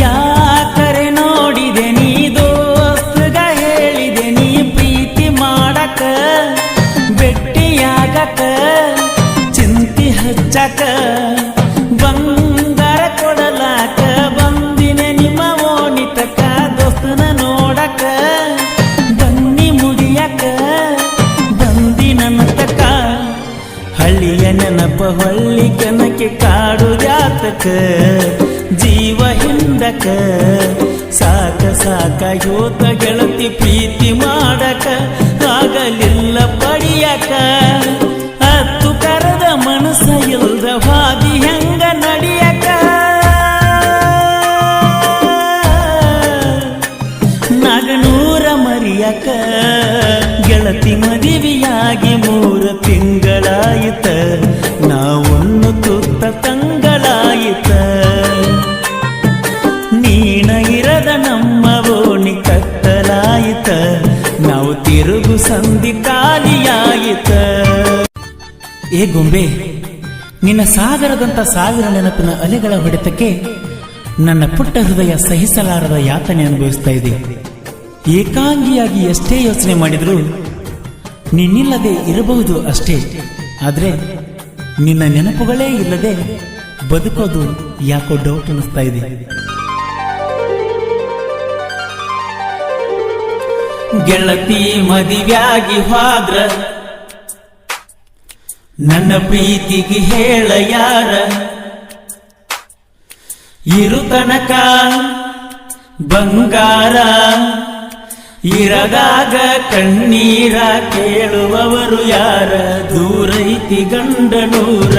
ಯಾಕರೆ ನೋಡಿದೆ ನೀ ದೋಸ್ತಗ ಹೇಳಿದೆ ನೀ ಪ್ರೀತಿ ಮಾಡಕ ಭೆಟ್ಟಿಯಾಗಕ ಚಿಂತಿ ಹಚ್ಚಕ, ಬಂಗಾರ ಕೊಡಲಾಕ, ಬಂದಿನ ನಿಮ್ಮ ಓಣಿತಕ ದೋಸ್ತನ ನೋಡಕ, ಬನ್ನಿ ಮುಡಿಯಕ ಬಂದಿನ ನತಕ ಹಳ್ಳಿಯ ನೆನಪ ಹೊಳ್ಳಿ ಕೆನಕ್ಕೆ ಕಾಡು ಜಾತಕ ಹಿಂದಕ ಸಾಕ ಸಾಕ ಯೋತ ಗೆಳತಿ ಪ್ರೀತಿ ಮಾಡಕ? ಆಗಲಿಲ್ಲ ಪಡಿಯಕ? ಹತ್ತು ಕರದ ಮನಸ್ಸ ಇಲ್ದ ಹಾದಿ ಹೆಂಗ ನಡಿಯಕ? ನಗನೂರ ಮರಿಯಕ? ಗೆಳತಿ ಮದುವೆಯಾಗಿ ಏ ಗೊಂಬೆ, ನಿನ್ನ ಸಾಗರದಂತ ಸಾವಿರ ನೆನಪಿನ ಅಲೆಗಳ ಹೊಡೆತಕ್ಕೆ ನನ್ನ ಪುಟ್ಟ ಹೃದಯ ಸಹಿಸಲಾರದ ಯಾತನೆ ಅನುಭವಿಸ್ತಾ ಇದೆ. ಏಕಾಂಗಿಯಾಗಿ ಎಷ್ಟೇ ಯೋಚನೆ ಮಾಡಿದರೂ ನಿನ್ನಿಲ್ಲದೆ ಇರಬಹುದು ಅಷ್ಟೇ. ಆದ್ರೆ ನಿನ್ನ ನೆನಪುಗಳೇ ಇಲ್ಲದೆ ಬದುಕೋದು ಯಾಕೋ ಡೌಟ್ ಅನಿಸ್ತಾ ಇದೆ. ಗೆಳತಿ ಮದಿವ್ಯಾಗಿ ಹೋದ್ರ ನನ್ನ ಪ್ರೀತಿಗೆ ಹೇಳ ಯಾರ? ಇರು ತನಕ ಬಂಗಾರ? ಇರದಾಗ ಕಣ್ಣೀರ ಕೇಳುವವರು ಯಾರ? ದೂರೈತಿ ಗಂಡನೂರ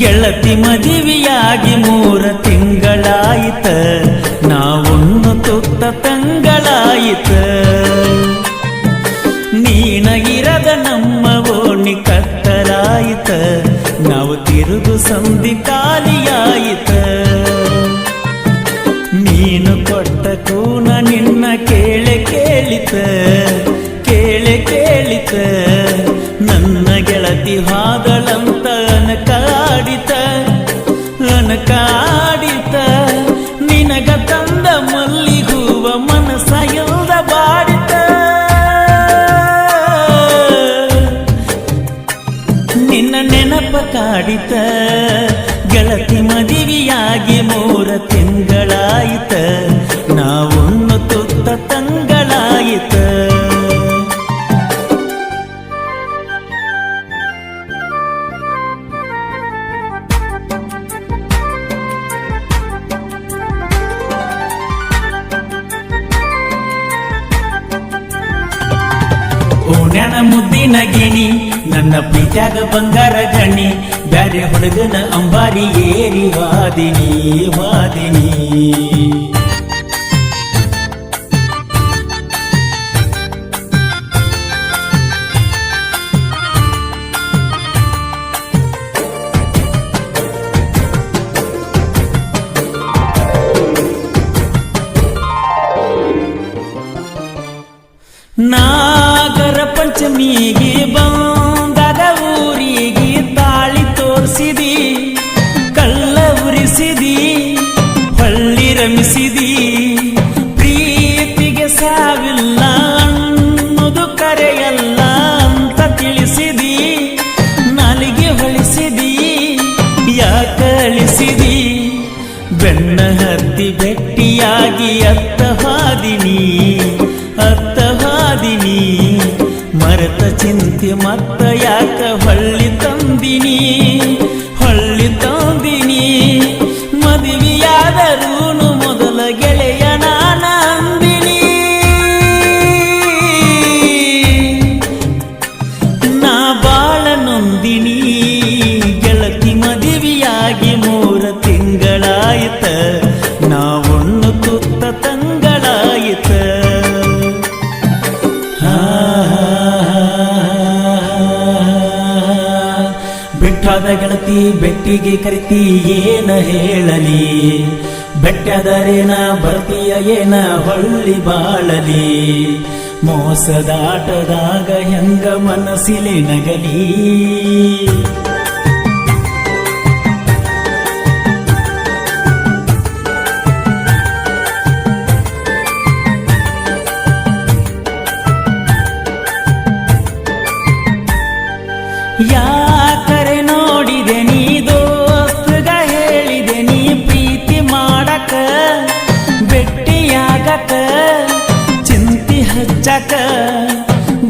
ಗೆಳತಿ ಮದುವೆಯಾಗಿ ಮೂರ ತಿಂಗಳಾಯಿತ. ಮದುವೆಯಾಗಿ ಓಣ್ಯಾನ ಮುದ್ದಿನ ಗಿಣಿ ನನ್ನ ಪ್ರೀತ್ಯಾಗ ಬಂಗಾರ ಗಣಿ ಬ್ಯಾರೆ ಹುಡುಗನ ಅಂಬಾರಿ ಏರಿ ವಾದಿನಿ ವಾದಿನಿ ಪಂಚಮಿಗೆ ಬಂದದ ಊರಿಗೆ ತಾಳಿ ತೋರಿಸಿದಿ, ಕಳ್ಳ ಉರಿಸಿದಿ ಹೊಳ್ಳಿ ರಮಿಸಿದಿ. ಪ್ರೀತಿಗೆ ಸಾವಿಲ್ಲ ಅನ್ನೋದು ಕರೆಯಲ್ಲ ಅಂತ ತಿಳಿಸಿದಿ, ನಾಲಿಗೆ ಹೊಳಿಸಿದಿ ಯಾಕಳಿಸಿದಿ ಬೆನ್ನ ಹತ್ತಿ ಬೆಟ್ಟಿಯಾಗಿ ಅತ್ತ ಚಿಂತೆ ಮತ್ತ ಯಾಕ ಹೊಳ್ಳಿ ತಂದಿನಿ? ಗೆಳತಿ ಬೆಟ್ಟಿಗೆ ಕರಿತಿ ಏನ ಹೇಳಲಿ? ಬೆಟ್ಟದರೇನ ಬರ್ತೀಯ ಏನ ಹೊಳ್ಳಿ ಬಾಳಲಿ? ಮೋಸದಾಟದಾಗ ಹೆಂಗ ಮನಸ್ಸಿಲಿ ನಗಲಿ? ಹಚ್ಚಕ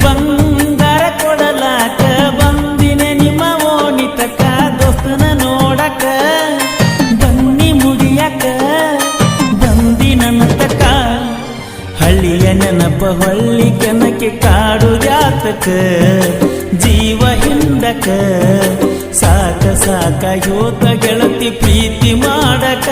ಬಂಗಾರ ಕೊಡಲಾಕ ಬಂದಿನ ನಿಮ್ಮ ಓಣಿತಕ ದೋಸ್ತನ ನೋಡಕ ಬನ್ನಿ ಮುಡಿಯಕ ಬಂದಿ ನನ್ನ ತಕ ಹಳ್ಳಿಯ ನೆನಪ ಹೊಳ್ಳಿ ಕೆನಕ್ಕೆ ಕಾಡು ಜಾತಕ. ಜೀವ ಹಿಂದಕ, ಸಾಕ ಸಾಕ ಯೋತ ಗೆಳತಿ ಪ್ರೀತಿ ಮಾಡಕ.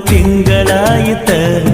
ಗೆಳತಿ